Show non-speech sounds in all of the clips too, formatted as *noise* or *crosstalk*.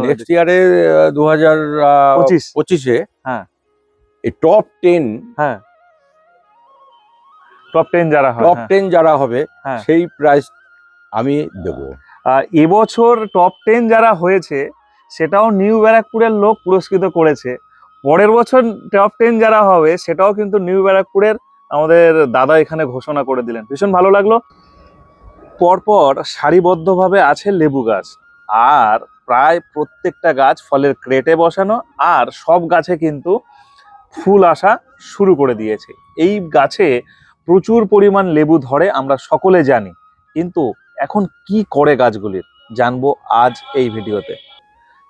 Next ইয়ারে দু হাজার পঁচিশে। হ্যাঁ। এই টপ টেন হ্যাঁ। টপ টেন যারা টপ হ্যাঁ। টেন যারা হবে হ্যাঁ। সেই প্রাইস আমি দেবো। এবছর টপ টেন যারা হয়েছে সেটাও নিউ ব্যারাকপুরের লোক পুরস্কৃত করেছে। পরের বছর টপ টেন যারা হবে সেটাও কিন্তু নিউ ব্যারাকপুরের আমাদের দাদা এখানে ঘোষণা করে দিলেন। ভীষণ ভালো লাগল। পরপর সারিবদ্ধভাবে আছে লেবু গাছ। আর প্রায় প্রত্যেকটা গাছ ফলের ক্রেটে বসানো আর সব গাছে কিন্তু ফুল আসা শুরু করে দিয়েছে। এই গাছে প্রচুর পরিমাণ লেবু ধরে আমরা সকলে জানি, কিন্তু এখন কি করে গাছগুলির? জানব আজ এই ভিডিওতে।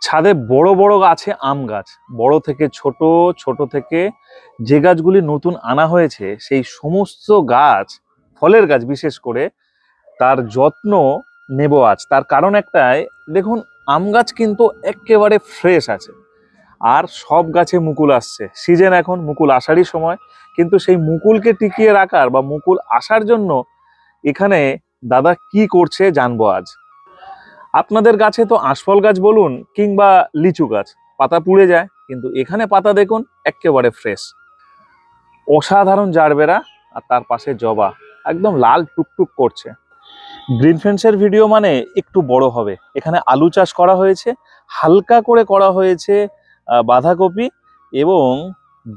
ছাদে বড় বড় গাছে আম গাছ, বড় থেকে ছোট ছোট থেকে যে গাছগুলি নতুন আনা হয়েছে, সেই সমস্ত গাছ, ফলের গাছ বিশেষ করে, তার যত্ন নেব আজ। তার কারণ একটাই, দেখুন আম গাছ কিন্তু একেবারে ফ্রেশ আছে। আর সব গাছে মুকুল আসছে। সিজন এখন মুকুল আসারই সময়। কিন্তু সেই মুকুলকে টিকিয়ে রাখার বা মুকুল আসার জন্য এখানে দাদা কি করছে জানব আজ। আপনাদের গাছে তো আশফল গাছ বলুন কিংবা লিচু গাছ, পাতা পুড়ে যায়, কিন্তু এখানে পাতা দেখুন একেবারে ফ্রেশ অসাধারণ জারবেরা আর তার পাশে জবা, একদম লাল টুকটুক করছে। গ্রিন ফেন্সের ভিডিও মানে একটু বড় হবে। এখানে আলু চাষ করা হয়েছে হালকা করে করা হয়েছে বাঁধাকপি এবং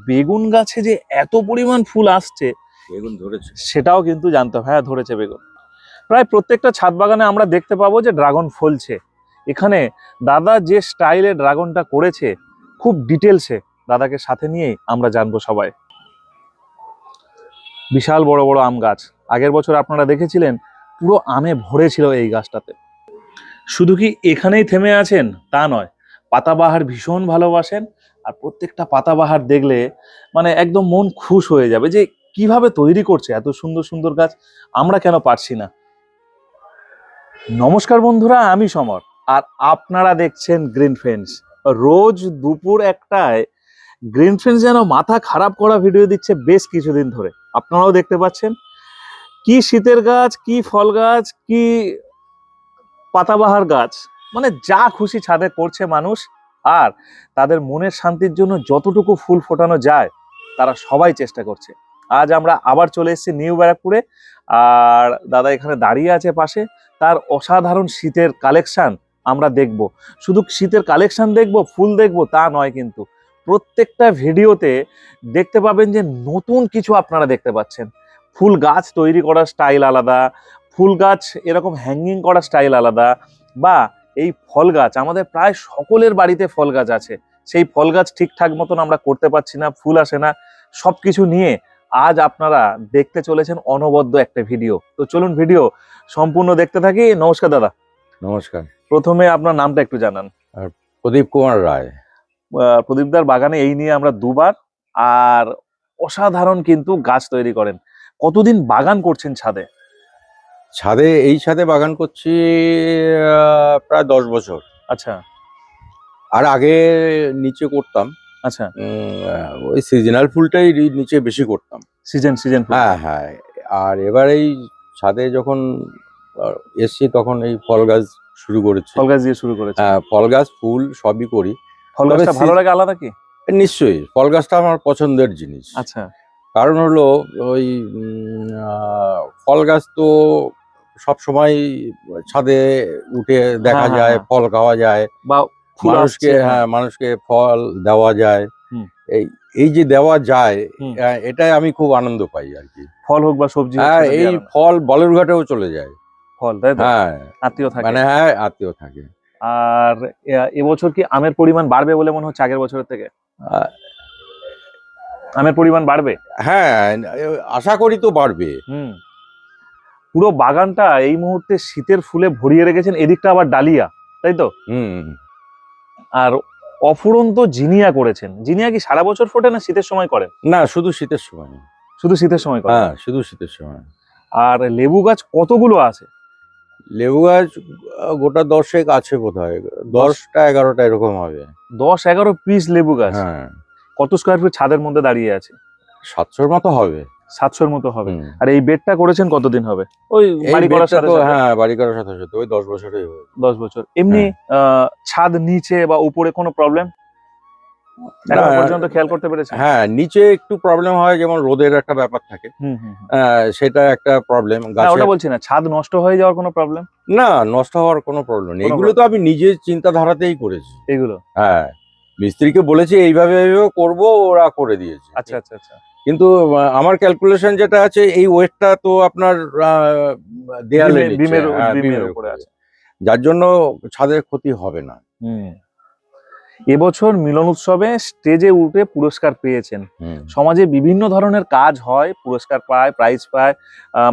বেগুন গাছে যে এত পরিমাণ ফুল আসছে বেগুন ধরেছে। সেটাও কিন্তু জানতে হবে। হ্যাঁ ধরেছে বেগুন। প্রায় প্রত্যেকটা ছাদ বাগানে আমরা দেখতে পাবো যে ড্রাগন ফলছে। এখানে দাদা যে স্টাইলে ড্রাগনটা করেছে খুব ডিটেলসে দাদাকে সাথে নিয়েই আমরা জানব সবাই। বিশাল বড় বড় আম গাছ। আগের বছর আপনারা দেখেছিলেন পুরো আমে ভরে ছিল এই গাছটাতে। শুধু কি এখানেই থেমে আছেন? তা নয়, পাতাবাহার ভীষণ ভালোবাসেন আর প্রত্যেকটা পাতাবাহার দেখলে মানে একদম মন খুশ হয়ে যাবে যে কীভাবে তৈরি করছে এত সুন্দর সুন্দর গাছ, আমরা কেন পারছি না? নমস্কার বন্ধুরা, আমি সমর আর আপনারা দেখছেন গ্রিন ফ্রেন্ডস রোজ দুপুর একটায় গ্রিন ফ্রেন্ডস যেন মাথা খারাপ করা ভিডিও দিচ্ছে বেশ কিছুদিন ধরে। আপনারাও দেখতে পাচ্ছেন কি শীতের গাছ, কি ফল গাছ, কি পাতাবাহার গাছ? মানে যা খুশি ছাদে করছে মানুষ, আর তাদের মনের শান্তির জন্য যতটুকু ফুল ফোটানো যায়, তারা সবাই চেষ্টা করছে। আজ আমরা আবার চলে এসেছি নিউ ব্যারাকপুরে, আর দাদা এখানে দাঁড়িয়ে আছে পাশে। তার অসাধারণ শীতের কালেকশান আমরা দেখব। শুধু শীতের কালেকশান দেখব, ফুল দেখব, তা নয় কিন্তু। প্রত্যেকটা ভিডিওতে দেখতে পাবেন যে নতুন কিছু আপনারা দেখতে পাচ্ছেন। ফুল গাছ তৈরি করার স্টাইল আলাদা ফুল গাছ এরকম হ্যাঙ্গিং করার স্টাইল আলাদা বা এই ফল গাছ আমাদের প্রায় সকলের বাড়িতে ফল গাছ আছে। সেই ফল গাছ ঠিকঠাক মতন আমরা করতে পারছি না ফুল আসে না। সব কিছু নিয়ে আজ আপনারা দেখতে চলেছেন অনবদ্য একটা ভিডিও তো চলুন ভিডিও সম্পূর্ণ দেখতে থাকি। নমস্কার দাদা। নমস্কার। প্রথমে আপনার নামটা একটু জানান। প্রদীপ কুমার রায়। প্রদীপদার বাগানে এই নিয়ে আমরা দুবার আর অসাধারণ কিন্তু গাছ তৈরি করেন। কতদিন বাগান করছেন ছাদে? ছাদে এই ছাদে বাগান করছি প্রায় দশ বছর। আচ্ছা। আর আগে নিচে করতাম। আচ্ছা। ওই সিজনাল ফুলটাই নিচে বেশি করতাম। সিজন সিজন হ্যাঁ হ্যাঁ। আর এবার এই ছাদে যখন এসছি তখন এই ফল গাছ শুরু করেছি। ফল গাছ দিয়ে শুরু করেছে হ্যাঁ ফল গাছ ফুল সবই করি। ফল গাছটা ভালো লাগে আলাদা কি? নিশ্চয়ই ফল গাছটা আমার পছন্দের জিনিস। আচ্ছা। কারণ হলো ওই ফল গাছ তো সব সময় ছাদে উঠে দেখা হ্যাঁ, হ্যাঁ, যায় হ্যাঁ। ফল খাওয়া যায়। বা মানুষকে হ্যাঁ মানুষকে ফল দেওয়া যায়। এই এই যে দেওয়া যায়। এটাই আমি খুব আনন্দ পাই আর কি। ফল হোক বা সবজি হ্যাঁ এই। ফল বলুরঘাটেও চলে যায়। ফল তাই হ্যাঁ। আত্মীয় থাকে। মানে হ্যাঁ আত্মীয় থাকে। আর এবছর কি আমের পরিমাণ বাড়বে বলে মনে হচ্ছে আগের বছরের থেকে? আমের পরিমাণ বাড়বে? হ্যাঁ আশা করি তো বাড়বে। হুম। পুরো বাগানটা এই মুহূর্তে শীতের ফুলে ভরিয়ে রেখেছেন এদিকটা আবার ডালিয়া তাই তো? হুম। আর অফুরন্ত জিনিয়া করেছেন। জিনিয়া কি সারা বছর ফোটে না শীতের সময় করেন না শুধু শীতের সময় শুধু শীতের সময় করেন হ্যাঁ শুধু শীতের সময়। আর লেবু গাছ কতগুলো আছে? লেবু গাছ গোটা দশেক আছে বোধ হয় দশটা এগারোটা এরকম হবে। দশ এগারো পিস লেবু গাছ? হ্যাঁ। কত স্কোয়ার ফিট ছাদের মধ্যে দাঁড়িয়ে আছে? সাতশোর মতো হবে। সাতশোর মতো হবে। আর এই বেডটা করেছেন কতদিন হবে? ওই বাড়ি করার সাথে হ্যাঁ বাড়ি করার সাথে সাথে ওই দশ বছরই দশ বছর। এমনি আহ, ছাদ নিচে বা উপরে কোনো প্রবলেম পর্যন্ত খেয়াল করতে পেরেছেন? হ্যাঁ নিচে একটু প্রবলেম হয় যেমন রোদের একটা ব্যাপার থাকে। সেটা একটা প্রবলেম ওটা বলছি না ছাদ নষ্ট হয়ে যাওয়ার কোনো প্রবলেম না নষ্ট হওয়ার কোনো প্রবলেম নেই। এগুলো তো আমি নিজের চিন্তাধারাতেই করেছি। এগুলো? হ্যাঁ। মিস্ত্রিকে বলেছি এইভাবে এইভাবে করব ওরা করে দিয়েছে। আচ্ছা আচ্ছা আচ্ছা। কিন্তু আমার ক্যালকুলেশন যেটা আছে এই ওয়েটটা তো আপনার দেয়ালে বিমের হ্যাঁ, বিমের বিমের উপরে উপরে। আছে। যার জন্য ছাদের ক্ষতি হবে না। এবছর মিলন উৎসবে স্টেজে উঠে পুরস্কার পেয়েছেন। সমাজে বিভিন্ন ধরনের কাজ হয় পুরস্কার পায় প্রাইজ পায়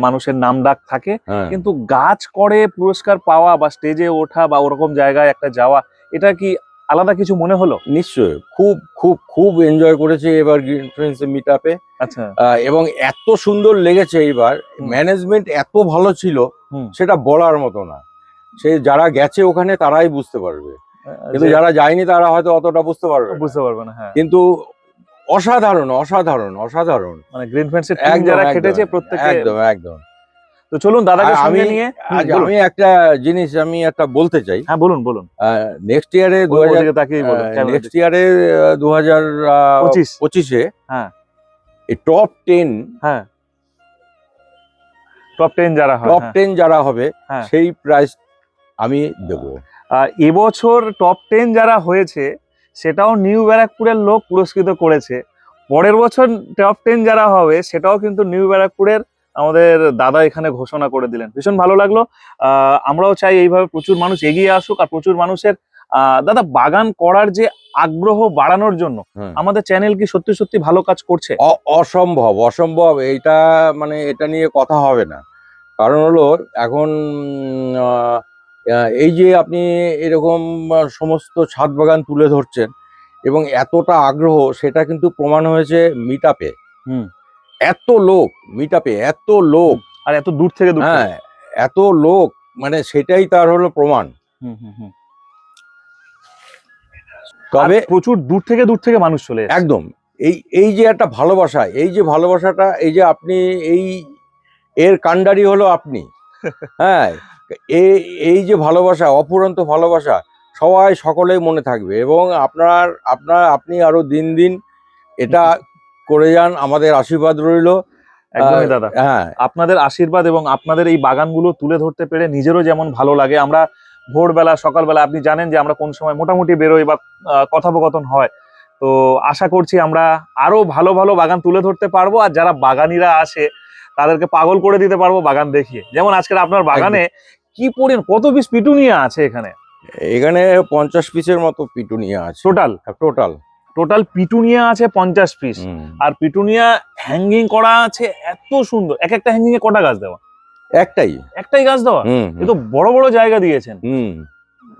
মানুষের নাম ডাক থাকে। হ্যাঁ। কিন্তু গাছ করে পুরস্কার পাওয়া বা স্টেজে ওঠা বা ওরকম জায়গায় একটা যাওয়া এটা কি আলাদা কিছু মনে হলো? নিশ্চয়ই। খুব খুব খুব এনজয় করেছি এবার গ্রিন ফ্রেন্ডস মিট আপে আচ্ছা। এবং এত সুন্দর লেগেছে এইবার। ম্যানেজমেন্ট এত ভালো ছিল। সেটা বলার মতো না। সে যারা গেছে ওখানে তারাই বুঝতে পারবে। কিন্তু যারা যায়নি তারা হয়তো অতটা বুঝতে পারবে বুঝতে পারবে না হ্যাঁ। কিন্তু অসাধারণ অসাধারণ অসাধারণ। মানে গ্রিন ফ্রেন্ডসের টিম একদম, যারা খেটেছে প্রত্যেকে একদম একদম। তো চলুন দাদাকে আমি- নিয়ে বলুন। আমি একটা জিনিস আমি একটা বলতে চাই হ্যাঁ বলুন বলুন নেক্সট ইয়ারে দু হাজার নেক্সট। ইয়ারে দু হাজার পঁচিশ। হ্যাঁ। এই টপ টেন হ্যাঁ টপ টেন যারা হয় টপ হ্যাঁ। টেন যারা হবে হ্যাঁ। সেই প্রাইস আমি দেবো এবছর টপ টেন যারা হয়েছে সেটাও নিউ ব্যারাকপুরের লোক পুরস্কৃত করেছে পরের বছর টপ টেন যারা হবে সেটাও কিন্তু নিউ ব্যারাকপুরের আমাদের দাদা এখানে ঘোষণা করে দিলেন। ভীষণ ভালো লাগল। আহ, আমরাও চাই এইভাবে প্রচুর মানুষ এগিয়ে আসুক আর প্রচুর মানুষের আহ, দাদা বাগান করার যে আগ্রহ বাড়ানোর জন্য আমাদের চ্যানেল কি সত্যি সত্যি ভালো কাজ করছে? অসম্ভব অসম্ভব। এইটা মানে এটা নিয়ে কথা হবে না। কারণ হলো এখন এই যে আপনি এরকম সমস্ত ছাদ বাগান তুলে ধরছেন এবং এতটা আগ্রহ সেটা কিন্তু প্রমাণ হয়েছে মিট আপে হুম। এত লোক মিট আপে এত লোক। আর এত দূর থেকে হ্যাঁ এত লোক মানে সেটাই তার হলো প্রমাণ। হুম, হুম, হুম। তবে প্রচুর দূর থেকে দূর থেকে মানুষ চলে একদম। এই এই যে একটা ভালোবাসা এই যে ভালোবাসাটা এই যে আপনি এই এর কাণ্ডারি হলো আপনি। *laughs* হ্যাঁ এই এই যে ভালোবাসা অপুরন্ত ভালোবাসা সবাই সকলেই মনে থাকবে। এবং আপনার আপনার আপনি আরও দিন দিন এটা করে যান আমাদের আশীর্বাদ রইল। একদমই দাদা। হ্যাঁ। আপনাদের আশীর্বাদ এবং আপনাদের এই বাগানগুলো তুলে ধরতে পেরে নিজেরও যেমন ভালো লাগে আমরা ভোরবেলা সকালবেলা আপনি জানেন যে আমরা কোন সময় মোটামুটি বেরোই বা কথোপকথন হয়। তো আশা করছি আমরা আরও ভালো ভালো বাগান তুলে ধরতে পারব আর যারা বাগানিরা আসে তাদেরকে পাগল করে দিতে পারব বাগান দেখিয়ে। যেমন আজকের আপনার বাগানে কি পরিমাণ কত পিস পিটুনিয়া আছে এখানে? এখানে পঞ্চাশ পিসের মতো পিটুনিয়া আছে। টোটাল টোটাল টোটাল পিটুনিয়া আছে পঞ্চাশ পিস আর পিটুনিয়া হ্যাঙ্গিং করা আছে এত সুন্দর। এক একটা হ্যাঙ্গিং এ কটা গাছ দেওয়া? একটাই। একটাই গাছ দেওয়া? হুম এ তো বড় বড় জায়গা দিয়েছেন। হুম।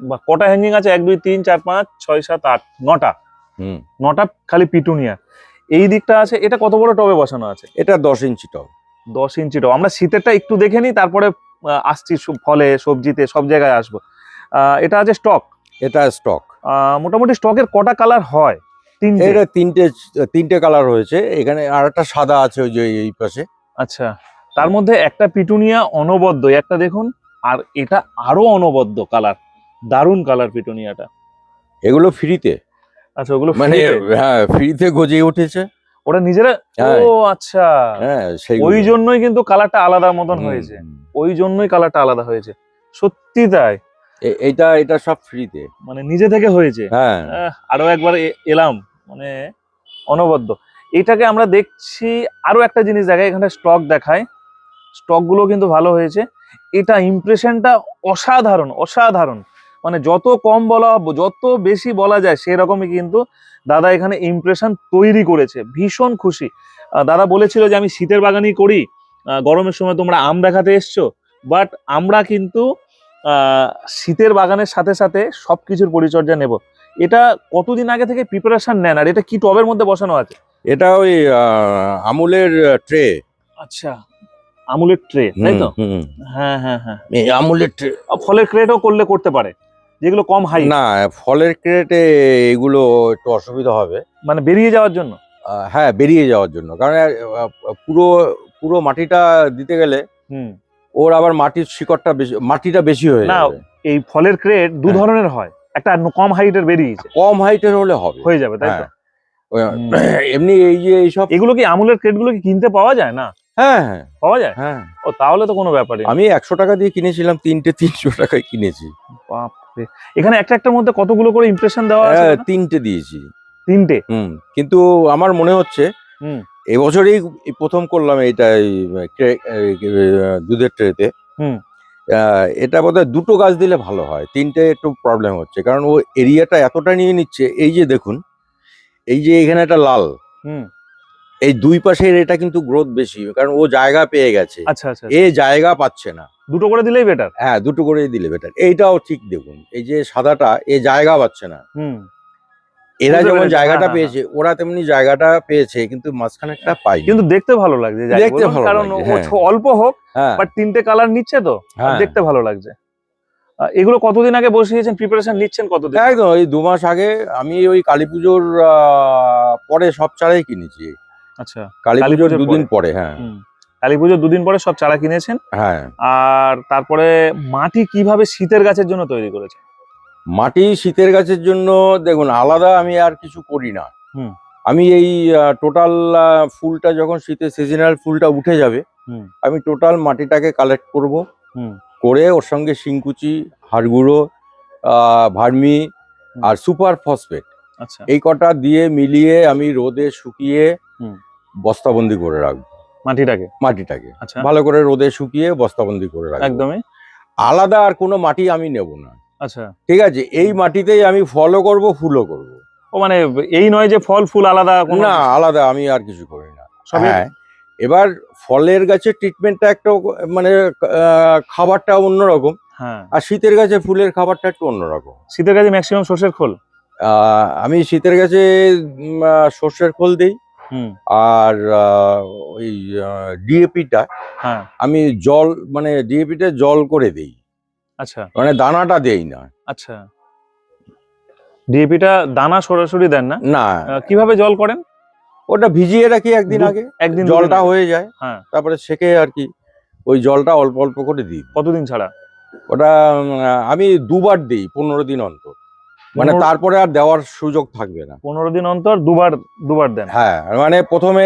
বা কটা হ্যাঙ্গিং আছে? এক দুই তিন চার পাঁচ ছয় সাত আট নটা। হুম। নটা খালি পিটুনিয়া এই দিকটা আছে এটা কত বড় টবে বসানো আছে? এটা দশ ইঞ্চি টব। দশ ইঞ্চি টব। আমরা শীতেরটা একটু দেখে নিই তারপরে আসছি ফলে সবজিতে সব জায়গায় আসব। এটা আছে স্টক এটা স্টক মোটামুটি স্টকের কটা কালার হয়? তিনটে। এটা তিনটে তিনটে কালার হয়েছে। এখানে আর একটা সাদা আছে ওই যে এই পাশে। আচ্ছা তার মধ্যে একটা পিটুনিয়া অনবদ্য একটা দেখুন আর এটা আরও অনবদ্য কালার দারুণ কালার পিটুনিয়াটা। এগুলো ফ্রিতে আচ্ছা ওগুলো মানে হ্যাঁ ফ্রিতে গজিয়ে উঠেছে। ওরা নিজেরা হ্যাঁ। ও আচ্ছা। হ্যাঁ সেই ওই জন্যই কিন্তু কালারটা আলাদা মতন হয়েছে। ওই জন্যই কালারটা আলাদা হয়েছে। সত্যি তাই। এইটা এটা সব ফ্রিতে মানে নিজে থেকে হয়েছে। হ্যাঁ। আরও একবার এলাম। মানে অনবদ্য। এটাকে আমরা দেখছি আরও একটা জিনিস দেখায়, এখানে স্টক দেখায়। স্টকগুলো কিন্তু ভালো হয়েছে। এটা ইমপ্রেশনটা অসাধারণ অসাধারণ। মানে যত কম বলা, যত বেশি বলা যায়, সেরকমই কিন্তু দাদা এখানে ইমপ্রেশন তৈরি করেছে। ভীষণ খুশি। দাদা বলেছিল যে আমি শীতের বাগানই করি। গরমের সময় তোমরা আম দেখাতে এসছো। বাট আমরা কিন্তু শীতের বাগানের সাথে সাথে সবকিছুর পরিচর্যা নেব। এটা কতদিন আগে থেকে প্রিপারেশন নেন? আর এটা কি টবের মধ্যে বসানো আছে? এটা ওই আমুলের ট্রে আচ্ছা আমুলের ট্রে তাই তো? হ্যাঁ হ্যাঁ হ্যাঁ। আমুলের ট্রে ফলের ক্রেটও করলে করতে পারে যেগুলো কম হাই না ফলের ক্রেটে এগুলো একটু অসুবিধা হবে। মানে বেরিয়ে যাওয়ার জন্য? হ্যাঁ বেরিয়ে যাওয়ার জন্য। কারণ পুরো পুরো মাটিটা দিতে গেলে হুম। ওর আবার মাটির শিকড়টা বেশি মাটিটা বেশি হয়ে না, যাবে। এই ফলের ক্রেট দু হ্যাঁ। ধরনের হয়। একটা কম হাইটের বেরিয়েছে কম হাইটের হলে হবে হয়ে যাবে তাই তো হ্যাঁ। হুম। এমনি এই যে এইসব এগুলো কি আমুলের ক্রেটগুলো কি কিনতে পাওয়া যায় না হ্যাঁ হ্যাঁ পাওয়া যায় হ্যাঁ ও তাহলে তো কোনো ব্যাপারই। আমি একশো টাকা দিয়ে কিনেছিলাম তিনটে তিনশো টাকায় কিনেছি বাপরে। এখানে একটা একটার মধ্যে কতগুলো করে ইমপ্রেশন দেওয়া আছে হ্যাঁ, তিনটে দিয়েছি তিনটে হুম কিন্তু আমার মনে হচ্ছে হুম। এবছরেই প্রথম করলাম এইটা দুধের ট্রেতে হুম। এটা বোধহয় দুটো গাছ দিলে ভালো হয়। তিনটে একটু প্রবলেম হচ্ছে। কারণ ও এরিয়াটা এতটা নিয়ে নিচ্ছে এই যে দেখুন এই যে এখানে একটা লাল হুম। এই দুই পাশের এটা কিন্তু গ্রোথ বেশি কারণ ও জায়গা পেয়ে গেছে। আচ্ছা আচ্ছা এ জায়গা পাচ্ছে না। দুটো করে দিলেই বেটার হ্যাঁ দুটো করে দিলে বেটার এইটাও ঠিক দেখুন এই যে সাদাটা এ জায়গা পাচ্ছে না। হুম। এরা যেমন জায়গাটা হ্যাঁ, হ্যাঁ, পেয়েছে ওরা তেমনি জায়গাটা পেয়েছে কিন্তু মাঝখানে একটা পাই কিন্তু দেখতে ভালো লাগছে দেখতে ভালো কারণ হ্যাঁ। অল্প হোক হ্যাঁ। বাট তিনটে কালার নিচ্ছে তো হ্যাঁ। দেখতে ভালো লাগছে। এগুলো কতদিন আগে বসিয়েছেন? প্রিপারেশন নিচ্ছেন কতদিন? একদম ওই দু মাস আগে আমি ওই কালী পুজোর আহ, পরে সব চারাই কিনেছি। আচ্ছা কালী পুজোর দুদিন পরে। হ্যাঁ। কালী পুজোর দুদিন পরে সব চারা কিনেছেন। হ্যাঁ। আর তারপরে মাটি কীভাবে শীতের গাছের জন্য তৈরি করেছেন? মাটি শীতের গাছের জন্য দেখুন আলাদা আমি আর কিছু করি না। আমি এই টোটাল ফুলটা যখন শীতের সিজনাল ফুলটা উঠে যাবে আমি টোটাল মাটিটাকে কালেক্ট করব। করে ওর সঙ্গে শিংকুচি হাড়গুঁড়ো ভার্মি আর সুপার ফসফেট আচ্ছা। এই কটা দিয়ে মিলিয়ে আমি রোদে শুকিয়ে বস্তাবন্দি করে রাখব। মাটিটাকে? মাটিটাকে। আচ্ছা। ভালো করে রোদে শুকিয়ে বস্তাবন্দি করে রাখব। একদমই। আলাদা আর কোনো মাটি আমি নেব না। আচ্ছা। ঠিক আছে এই মাটিতেই আমি ফলও করব ফুলও করব। ও মানে এই নয় যে ফল ফুল আলাদা না আলাদা আমি আর কিছু করি না। হ্যাঁ এবার ফলের গাছের ট্রিটমেন্টটা একটু মানে খাবারটা অন্যরকম। হ্যাঁ। আর শীতের গাছে ফুলের খাবারটা একটু অন্যরকম। শীতের গাছে ম্যাক্সিমাম সর্ষের খোল? আমি শীতের গাছে সর্ষের খোল দিই। হুম। আর ওই ডিএপিটা হ্যাঁ। আমি জল মানে ডিএপিটা জল করে দিই। আচ্ছা। মানে দানাটা দেই না। আচ্ছা। ডিএপিটা দানা সরাসরি দেন না? না। কীভাবে জল করেন? ওটা ভিজিয়ে রাখি একদিন আগে। একদিন জলটা হয়ে যায়। হ্যাঁ। তারপরে সেকে আর কি ওই জলটা অল্প অল্প করে দিই। কতদিন ছাড়া? ওটা আমি দুবার দিই পনেরো দিন অন্তর। মানে তারপরে আর দেওয়ার সুযোগ থাকবে না। পনেরো দিন অন্তর দুবার দুবার দেন? হ্যাঁ মানে প্রথমে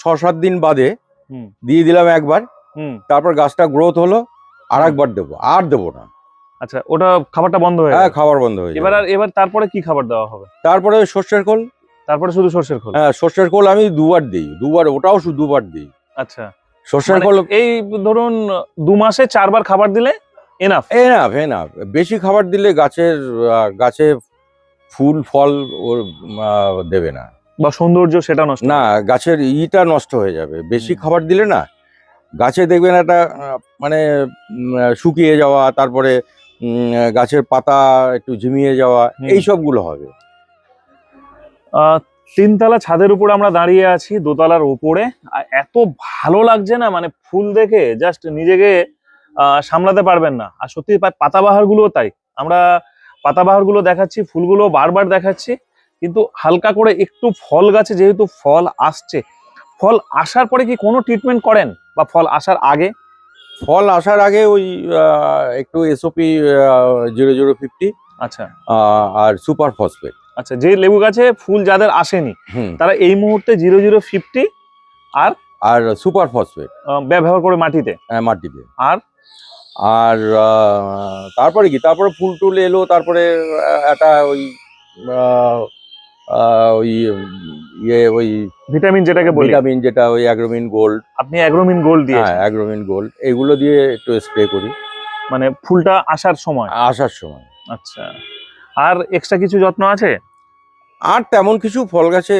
ছ সাত দিন বাদে হুম। দিয়ে দিলাম একবার। হুম। তারপর গাছটা গ্রোথ হলো। আর। একবার দেবো আর দেবো না। আচ্ছা ওটা খাবারটা বন্ধ হয়ে হ্যাঁ খাবার বন্ধ হয়ে এবার আর এবার তারপরে কি খাবার দেওয়া হবে? তারপরে সর্ষের খোল। তারপরে শুধু সর্ষের খোল? হ্যাঁ সর্ষের খোল আমি দুবার দিই দুবার ওটাও শুধু দুবার দিই। আচ্ছা। সর্ষের মানে খোল এই ধরুন দু মাসে চারবার খাবার দিলে এনাফ এনাফ এনাফ বেশি খাবার দিলে গাছের গাছে ফুল ফল ওর দেবে না। বা সৌন্দর্য সেটা নষ্ট না গাছের ইটা নষ্ট হয়ে যাবে। বেশি খাবার দিলে না গাছে দেখবেন একটা মানে শুকিয়ে যাওয়া তারপরে গাছের পাতা একটু ঝিমিয়ে যাওয়া। এই সবগুলো হবে। তিনতলা ছাদের উপরে আমরা দাঁড়িয়ে আছি দোতলার উপরে। আর এত ভালো লাগছে না মানে ফুল দেখে জাস্ট নিজেকে সামলাতে পারবেন না। আর সত্যি পাতাবাহারগুলো তাই। আমরা পাতাবাহারগুলো দেখাচ্ছি ফুলগুলো বারবার দেখাচ্ছি কিন্তু হালকা করে একটু ফল গাছে যেহেতু ফল আসছে ফল আসার পরে কি কোনো ট্রিটমেন্ট করেন? বা ফল আসার আগে? ফল আসার আগে ওই একটু এসওপি জিরো জিরো ফিফটি আচ্ছা। আর সুপার ফসফেট আচ্ছা যে লেবু গাছে ফুল যাদের আসেনি তারা এই মুহূর্তে জিরো জিরো ফিফটি আর আর সুপার ফসফেট ব্যবহার করে মাটিতে? হ্যাঁ মাটিতে। আর? আর তারপরে কি? তারপরে ফুল টুল এলো তারপরে একটা ওই ওই ইয়ে ওই ভিটামিন যেটাকে বলি। ভিটামিন যেটা ওই অ্যাগ্রোমিন গোল্ড। আপনি অ্যাগ্রোমিন গোল্ড দিয়ে হ্যাঁ অ্যাগ্রোমিন গোল্ড। এগুলো দিয়ে একটু স্প্রে করি। মানে ফুলটা আসার সময়? আসার সময়। আচ্ছা। আর এক্সট্রা কিছু যত্ন আছে? আর তেমন কিছু ফল গাছে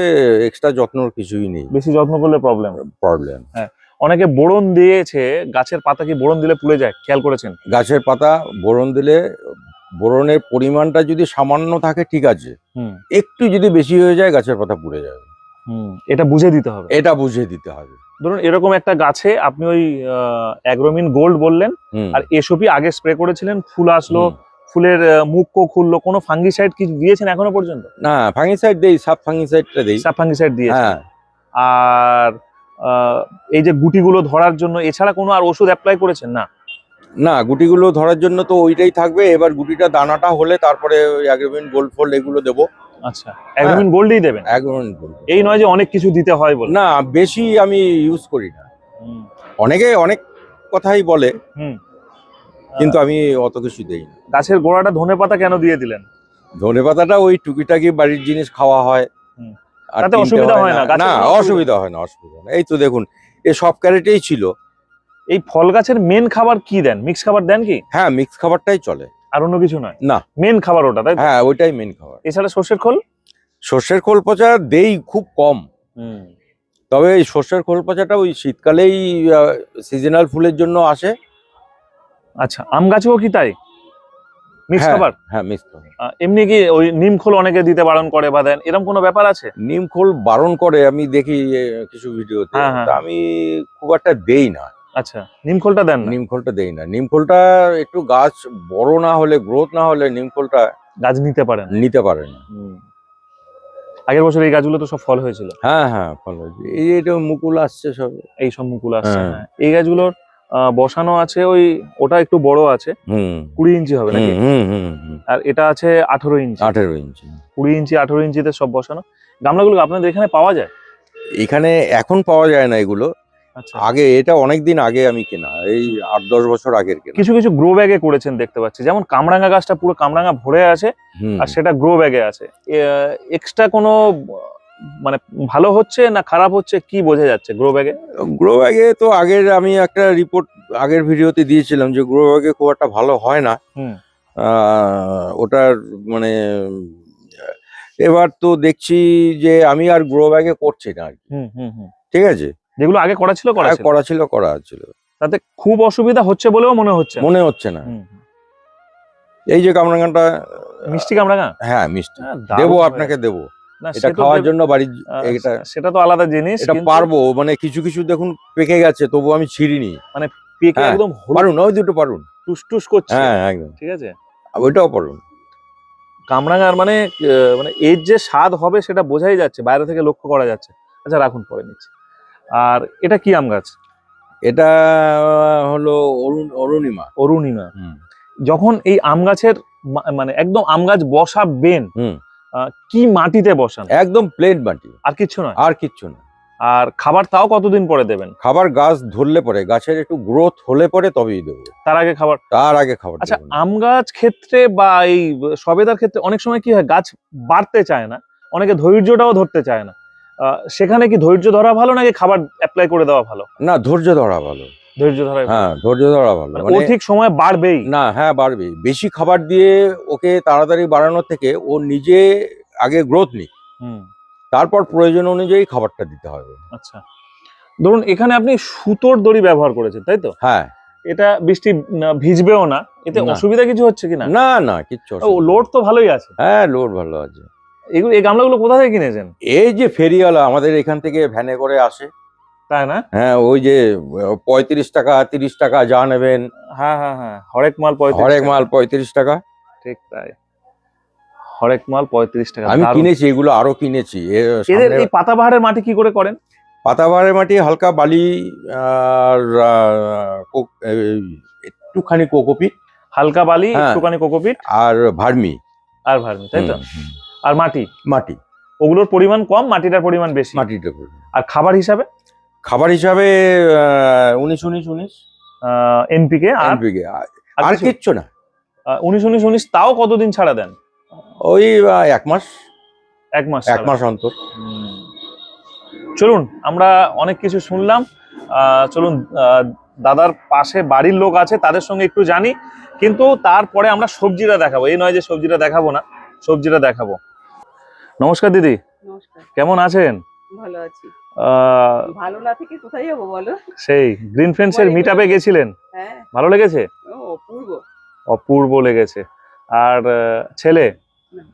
এক্সট্রা যত্নর কিছুই নেই। বেশি যত্ন করলে প্রবলেম প্রবলেম হ্যাঁ। অনেকে বোরন দিয়েছে গাছের পাতা কি বোরন দিলে পুড়ে যায়? খেয়াল করেছেন? গাছের পাতা বোরন দিলে বোরনের পরিমাণটা যদি সামান্য থাকে ঠিক আছে। হুম। একটু যদি বেশি হয়ে যায় গাছের পাতা পুড়ে যাবে। হুম এটা বুঝে দিতে হবে। এটা বুঝিয়ে দিতে হবে। ধরুন এরকম একটা গাছে আপনি ওই অ্যাগ্রোমিন গোল্ড বললেন আর এসওপি আগে স্প্রে করেছিলেন ফুল আসলো ফুলের মুখও খুললো কোনো ফাঙ্গিসাইড কিছু দিয়েছেন এখনও পর্যন্ত? না ফাঙ্গিসাইড দেই সাব ফাঙ্গিসাইডটা দেই। সাব ফাঙ্গিসাইড দিয়েছেন। হ্যাঁ। আর এই যে গুটিগুলো ধরার জন্য এছাড়া কোনো আর ওষুধ অ্যাপ্লাই করেছেন? না। না গুটিগুলো ধরার জন্য তো ওইটাই থাকবে। এবার গুটিটা দানাটা হলে তারপরে অ্যাগ্রোমিন গোল্ড ফোল্ড এগুলো দেবো। আচ্ছা অ্যাগ্রোমিন গোল্ডই দেবেন? অ্যাগ্রোমিন গোল্ড এই নয় যে অনেক কিছু দিতে হয় বলে? না বেশি আমি ইউজ করি না। অনেকে অনেক কথাই বলে কিন্তু আমি অত কিছু দেই না। গাছের গোড়াটা ধনে পাতা কেন দিয়ে দিলেন? ধনে পাতাটা ওই টুকিটাকি বাড়ির জিনিস খাওয়া হয়। তাতে অসুবিধা হয় না, না। অসুবিধা- হয় না অসুবিধা হয় না। এই তো দেখুন এ সব ক্যারেটেই ছিল। এই ফল গাছের মেন খাবার কি দেন? মিক্স খাবার দেন কি? হ্যাঁ মিক্স খাবারটাই চলে। আর অন্য কিছু নয়? না। মেন খাবার ওটা তাই তো? হ্যাঁ ওইটাই মেন খাবার। এছাড়া সর্ষের খোল? সর্ষের খোল পচা দেই খুব কম। তবে এই সর্ষের খোল পচাটা ওই শীতকালেই সিজনাল ফুলের জন্য আসে। আচ্ছা আম গাছেও কি তাই? মিক্স হ্যাঁ। খাবার? হ্যাঁ মিক্স খাবার। আহ, এমনি কি ওই নিম খোল অনেকে দিতে বারণ করে বা দেন? এরকম কোনো ব্যাপার আছে? নিম খোল বারণ করে আমি দেখি এ, কিছু ভিডিওতে। হ্যাঁ, হ্যাঁ। তা আমি খুব একটা দেই না। আচ্ছা নিম খোলটা দেন না? নিম খোলটা দেই না। নিম খোলটা একটু গাছ বড় না হলে গ্রোথ না হলে নিম খোলটা গাছ নিতে পারেন? নিতে পারে না আগের বছর এই গাছগুলো তো সব ফল হয়েছিল? হ্যাঁ হ্যাঁ ফল হয়েছে। এই যে এটা মুকুল আসছে সব। এই সব মুকুল আসছে হ্যাঁ। হ্যাঁ। এই গাছগুলোর আহ, বসানো আছে ওই ওটা একটু বড় আছে। হুম। কুড়ি ইঞ্চি হবে নাকি? হুম হুম হুম হুম। আর এটা আছে আঠারো ইঞ্চি। আঠেরো ইঞ্চি। কুড়ি ইঞ্চি আঠারো ইঞ্চিতে সব বসানো। গামলাগুলো আপনাদের এখানে পাওয়া যায়? এখানে এখন পাওয়া যায় না এগুলো। আগে এটা অনেক দিন আগে আমি কেনা এই আট দশ বছর আগের কেনা। কিছু কিছু গ্রো ব্যাগে করেছেন দেখতে পাচ্ছি যেমন কামরাঙা গাছটা পুরো কামরাঙা ভরে আছে। আর সেটা গ্রো ব্যাগে আছে। এক্সট্রা কোনো মানে ভালো হচ্ছে না খারাপ হচ্ছে কি বোঝা যাচ্ছে গ্রো ব্যাগে গ্রো ব্যাগে তো আগের আমি একটা রিপোর্ট আগের ভিডিওতে দিয়েছিলাম যে গ্রো ব্যাগে খুব একটা ভালো হয় না। আহ, ওটার মানে এবার তো দেখছি যে আমি আর গ্রো ব্যাগে করছি না আর কি। হুম হুম হুম। ঠিক আছে? যেগুলো আগে করা ছিল করা ছিল। করা ছিল করা ছিল। তাতে খুব অসুবিধা হচ্ছে বলেও মনে হচ্ছে না। মনে হচ্ছে না। এই যে কামরাঙ্গাটা মিষ্টি কামরাঙা হ্যাঁ মিষ্টি। হ্যাঁ, দেবো আপনাকে দেবো। এটা খাওয়ার জন্য বাড়ির এটা সেটা তো আলাদা জিনিস এটা পারব মানে কিছু কিছু দেখুন পেকে গেছে তবু আমি ছিঁড়িনি। পেকে হ্যাঁ, একদম পারুন ওই দুটো পারুন। টুস টুস করছে। হ্যাঁ একদম। ঠিক আছে? ওইটাও পারুন। কামরাঙার মানে মানে এর যে স্বাদ হবে সেটা বোঝাই যাচ্ছে বাইরে থেকে লক্ষ্য করা যাচ্ছে। আচ্ছা রাখুন পরে নিচ্ছি। আর এটা কি আম গাছ? এটা হলো অরুণ অরুণিমা। অরুণিমা। যখন এই আম গাছের মানে একদম আম গাছ বসাবেন হুম। আহ, কি মাটিতে বসান? একদম প্লেন মাটি। আর কিচ্ছু নয়? আর কিচ্ছু না আর খাবার তাও কতদিন পরে দেবেন? খাবার গাছ ধরলে পরে গাছের একটু গ্রোথ হলে পরে তবেই দেবো। তার আগে খাবার? তার আগে খাবার আচ্ছা আম গাছ ক্ষেত্রে বা এই সবেদার ক্ষেত্রে অনেক সময় কি হয় গাছ বাড়তে চায় না অনেকে ধৈর্যটাও ধরতে চায় না। সেখানে কি ধৈর্য ধরা ভালো নাকি খাবার অ্যাপ্লাই করে দেওয়া ভালো? না ধৈর্য ধরা ভালো। ধৈর্য ধরা হ্যাঁ ধৈর্য ধরা ভালো। মানে মানে অধিক সময় বাড়বেই। না হ্যাঁ বাড়বে বেশি খাবার দিয়ে ওকে তাড়াতাড়ি বাড়ানোর থেকে ও নিজে আগে গ্রোথ নিক। হুম। তারপর প্রয়োজন অনুযায়ী খাবারটা দিতে হবে। আচ্ছা। ধরুন এখানে আপনি সুতোর দড়ি ব্যবহার করেছেন তাই তো? হ্যাঁ। এটা বৃষ্টি ভিজবেও না। এতে অসুবিধা কিছু হচ্ছে কি না? না না কিচ্ছু ও লোড তো ভালোই আছে। হ্যাঁ লোড ভালো আছে। এগুলো এই গামলাগুলো কোথা থেকে কিনেছেন? এই যে ফেরিওয়ালা আমাদের এখান থেকে ভ্যানে করে আসে। তাই না? হ্যাঁ ওই যে পঁয়ত্রিশ টাকা তিরিশ টাকা যা নেবেন। হ্যাঁ হ্যাঁ হ্যাঁ হরেক মাল হরেক মাল পঁয়ত্রিশ টাকা। ঠিক তাই। হরেক মাল পঁয়ত্রিশ টাকা আমি কিনেছি এগুলো আরও কিনেছি। এদের এই পাতাবাহারের মাটি কি করে করেন? পাতাবাহারের মাটি হালকা বালি আর একটুখানি কোকোপিট। হালকা বালি হ্যাঁ। একটুখানি কোকোপিট। আর ভার্মি। আর ভার্মি তাই তো। আর মাটি? মাটি। ওগুলোর পরিমাণ কম মাটিটার পরিমাণ বেশি। মাটিটা করবে। আর খাবার হিসাবে? খাবার হিসাবে উনিশ উনিশ উনিশ। এনপিকে আর? NPK, আর-? কিচ্ছু না। উনিশ উনিশ উনিশ তাও কতদিন ছাড়া দেন? ওই এক মাস। এক মাস এক মাস অন্তর। চলুন আমরা অনেক কিছু শুনলাম। আহ, চলুন দাদার পাশে বাড়ির লোক আছে তাদের সঙ্গে একটু জানি। কিন্তু তারপরে আমরা সবজিটা দেখাবো। এই নয় যে সবজিটা দেখাবো না সবজিটা দেখাবো। নমস্কার দিদি। নমস্কার। কেমন আছেন? ভালো আছি। আহ, ভালো না থেকে কোথায় যাব বলো? সেই গ্রিন ফ্রেন্ডস এর মিট গেছিলেন? হ্যাঁ। ভালো লেগেছে? অপূর্ব। অপূর্ব লেগেছে। আর ছেলে?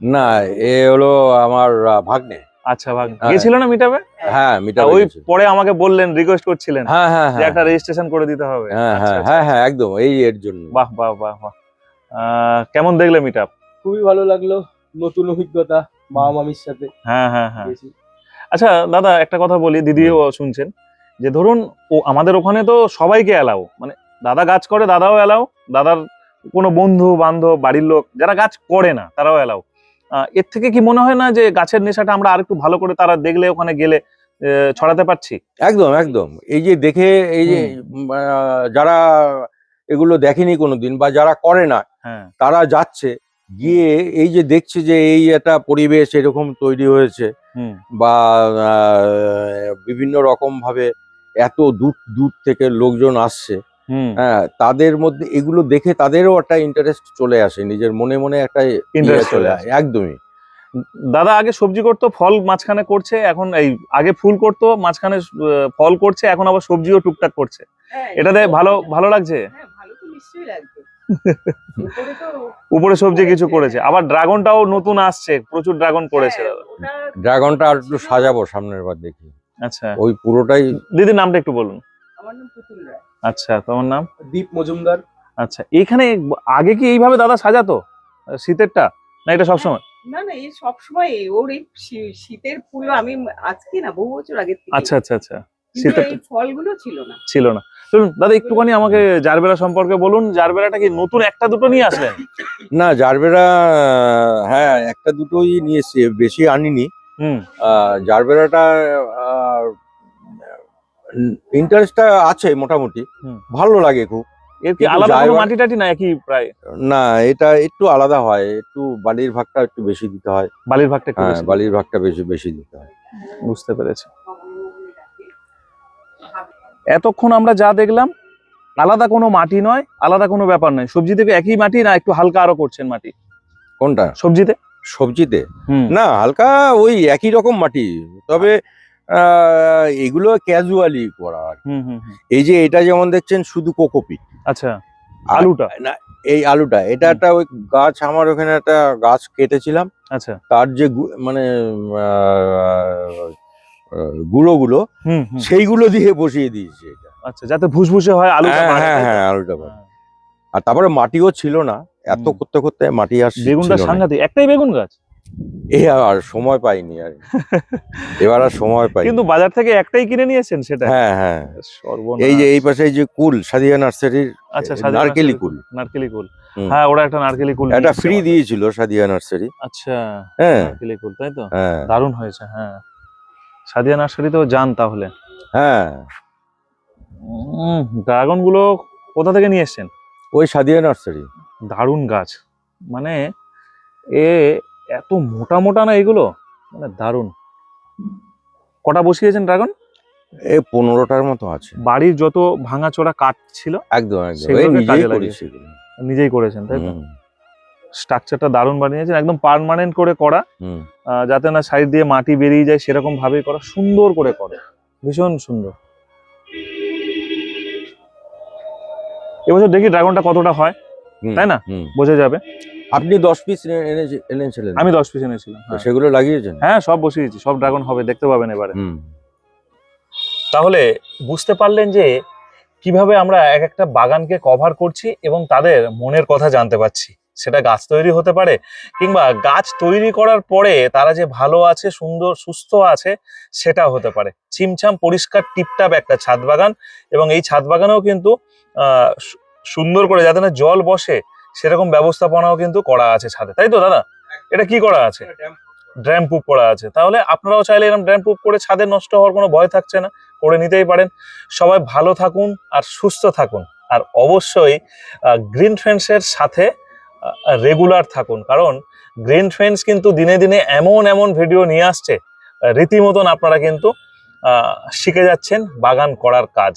না এ হলো আমার ভাগ্নে। আচ্ছা ভাগ হ্যাঁ। গেছিল না মিটআপে হ্যাঁ। মিটা ওই পরে আমাকে বললেন রিকোয়েস্ট করছিলেন হ্যাঁ হ্যাঁ যে হ্যাঁ একটা রেজিস্ট্রেশন করে দিতে হবে। হ্যাঁ আচ্ছা, হ্যাঁ আচ্ছা। হ্যাঁ হ্যাঁ একদম এই এর জন্য। বাহ বাহ বাহ বাহ। আহ, কেমন দেখলে মিট খুবই ভালো লাগল নতুন অভিজ্ঞতা। মা মামির সাথে হ্যাঁ হ্যাঁ হ্যাঁ। গেছি। আচ্ছা দাদা একটা কথা বলি দিদিও শুনছেন যে ধরুন ও আমাদের ওখানে তো সবাইকে এলাও মানে দাদা গাছ করে দাদাও এলাও দাদার কোনো বন্ধু বান্ধব বাড়ির লোক যারা গাছ করে না তারাও এলাও। এর থেকে কি মনে হয় না যে গাছের নেশাটা আমরা আরেকটু ভালো করে তারা দেখলে ওখানে গেলে আহ, ছড়াতে পারছি? একদম একদম। এই যে দেখে এই যে আহ, যারা এগুলো দেখেনি কোনোদিন বা যারা করে না হ্যাঁ। তারা যাচ্ছে গিয়ে এই যে দেখছে যে এই একটা পরিবেশ এরকম তৈরি হয়েছে বা আহ, বিভিন্ন রকম ভাবে এত দূর দূর থেকে লোকজন আসছে হ্যাঁ তাদের মধ্যে এগুলো দেখে তাদেরও একটা ইন্টারেস্ট চলে আসে নিজের মনে মনে একটা ইন্টারেস্ট চলে চলে আসে। একদমই। দাদা আগে সবজি করতো ফল মাঝখানে করছে এখন এই আগে ফুল করতো মাঝখানে ফল করছে এখন আবার সবজিও টুকটাক করছে। হ্যাঁ, এটাতে ভালো ভালো লাগছে? হ্যাঁ ভালো তো নিশ্চয়ই লাগবে। উপরে সবজি কিছু করেছে। আবার ড্রাগনটাও নতুন আসছে প্রচুর ড্রাগন করেছে হ্যাঁ, দাদা। ড্রাগনটা আর একটু সাজাবো সামনের বার দেখি। আচ্ছা। ওই পুরোটাই দিদির নামটা একটু বলুন। আমার নাম পুতুল রায়। আচ্ছা তোমার নাম? দীপ মজুমদার। আচ্ছা এখানে আগে কি এইভাবে দাদা সাজাতো? শীতেরটা? না এটা সবসময় না না এই সবসময় ওর এই শীতের ফুল আমি আজকে না বহু বছর আগে আচ্ছা আচ্ছা আচ্ছা শীতের ফলগুলো ছিল না। ছিল না। চলুন দাদা একটুখানি আমাকে জারবেরা সম্পর্কে বলুন। জারবেরাটা কি নতুন একটা দুটো নিয়ে আসলেন না জারবেরা হ্যাঁ একটা দুটোই নিয়ে এসছি বেশি আনিনি। জারবেরাটা ইন্টারেস্টটা আছে মোটামুটি। ভালো লাগে খুব। এর কি আলাদা কোনো মাটি টাটি না একই প্রায়? না এটা একটু আলাদা হয়। একটু বালির ভাগটা একটু বেশি দিতে হয়। বালির ভাগটা হ্যাঁ বালির ভাগটা বেশি বেশি দিতে হয়। বুঝতে পেরেছি। এতক্ষণ আমরা যা দেখলাম আলাদা কোনো মাটি নয় আলাদা কোনো ব্যাপার নয়। সবজি থেকে একই মাটি না একটু হালকা আরও করছেন মাটি? কোনটা? সবজিতে? সবজিতে? না হালকা ওই একই রকম মাটি। তবে এগুলো ক্যাজুয়ালি করা আর। এই যে এটা যেমন দেখছেন শুধু কোকোপিট আচ্ছা আলুটা? না এই আলুটা এটা একটা ওই গাছ আমার ওখানে একটা গাছ কেটেছিলাম। আচ্ছা। তার যে মানে গুঁড়োগুলো। সেইগুলো দিয়ে বসিয়ে দিয়েছি এটা। আচ্ছা যাতে ভুসভুসে হয় আলুটা হ্যাঁ হ্যাঁ তো? হ্যাঁ আলুটা বাড়ে। আর তারপরে মাটিও ছিল না এত করতে করতে মাটি আর বেগুনটা। সাংঘাতিক একটাই বেগুন গাছ? এ আর সময় পাইনি আর। *laughs* এবার আর সময় পাই কিন্তু বাজার থেকে একটাই কিনে নিয়েছেন সেটা? হ্যাঁ হ্যাঁ। এই যে এই পাশে এই যে কুল সাদিয়া নার্সারির আচ্ছা নারকেলি কুল। নারকেলি কুল। হ্যাঁ ওরা একটা নারকেলি কুল একটা ফ্রি দিয়েছিল সাদিয়া নার্সারি। আচ্ছা হ্যাঁ। নারকেলি কুল তাই তো? হ্যাঁ। দারুণ হয়েছে হ্যাঁ। সাদিয়া নার্সারিতেও যান তাহলে। হ্যাঁ। ড্রাগনগুলো কোথা থেকে নিয়ে এসছেন? ওই সাদিয়া নার্সারি। দারুণ গাছ। মানে এ এত মোটা মোটা না এগুলো? মানে দারুণ। কটা বসিয়েছেন ড্রাগন? এ পনেরোটার মতো আছে। বাড়ির যত ভাঙাচোরা কাঠ ছিল একদম একদম। নিজেই করেছেন তাই তো? স্ট্রাকচারটা দারুণ বানিয়েছেন একদম পার্মানেন্ট করে করা। যাতে না সাইড দিয়ে মাটি বেরিয়ে যায় সেরকম ভাবেই করা সুন্দর করে করে। ভীষণ সুন্দর। এবছর দেখি ড্রাগনটা কতটা হয় তাই না? বোঝা যাবে। আপনি দশ পিস এনেছিলেন? আমি দশ পিস এনেছিলাম হ্যাঁ। সেগুলো লাগিয়েছেন? হ্যাঁ সব বসিয়েছি সব ড্রাগন হবে দেখতে পাবেন এবারে। তাহলে বুঝতে পারলেন যে কীভাবে আমরা এক একটা বাগানকে কভার করছি এবং তাদের মনের কথা জানতে পারছি। সেটা গাছ তৈরি হতে পারে কিংবা গাছ তৈরি করার পরে তারা যে ভালো আছে সুন্দর সুস্থ আছে সেটা হতে পারে। ছিমছাম পরিষ্কার টিপটাপ একটা ছাদ বাগান এবং এই ছাদ বাগানেও কিন্তু সুন্দর করে যাতে না জল বসে সেরকম ব্যবস্থাপনাও কিন্তু করা আছে ছাদে। তাই তো দাদা? এটা কি করা আছে? ড্র্যাম প্রুফ করা আছে। তাহলে আপনারাও চাইলে এরকম ড্র্যাম প্রুফ করে ছাদে নষ্ট হওয়ার কোনো ভয় থাকছে না করে নিতেই পারেন। সবাই ভালো থাকুন আর সুস্থ থাকুন। আর অবশ্যই গ্রিন ফ্রেন্ডসের সাথে রেগুলার থাকুন। কারণ গ্রিন ফ্রেন্ডস কিন্তু দিনে দিনে এমন এমন ভিডিও নিয়ে আসছে রীতিমতন আপনারা কিন্তু শিখে যাচ্ছেন বাগান করার কাজ।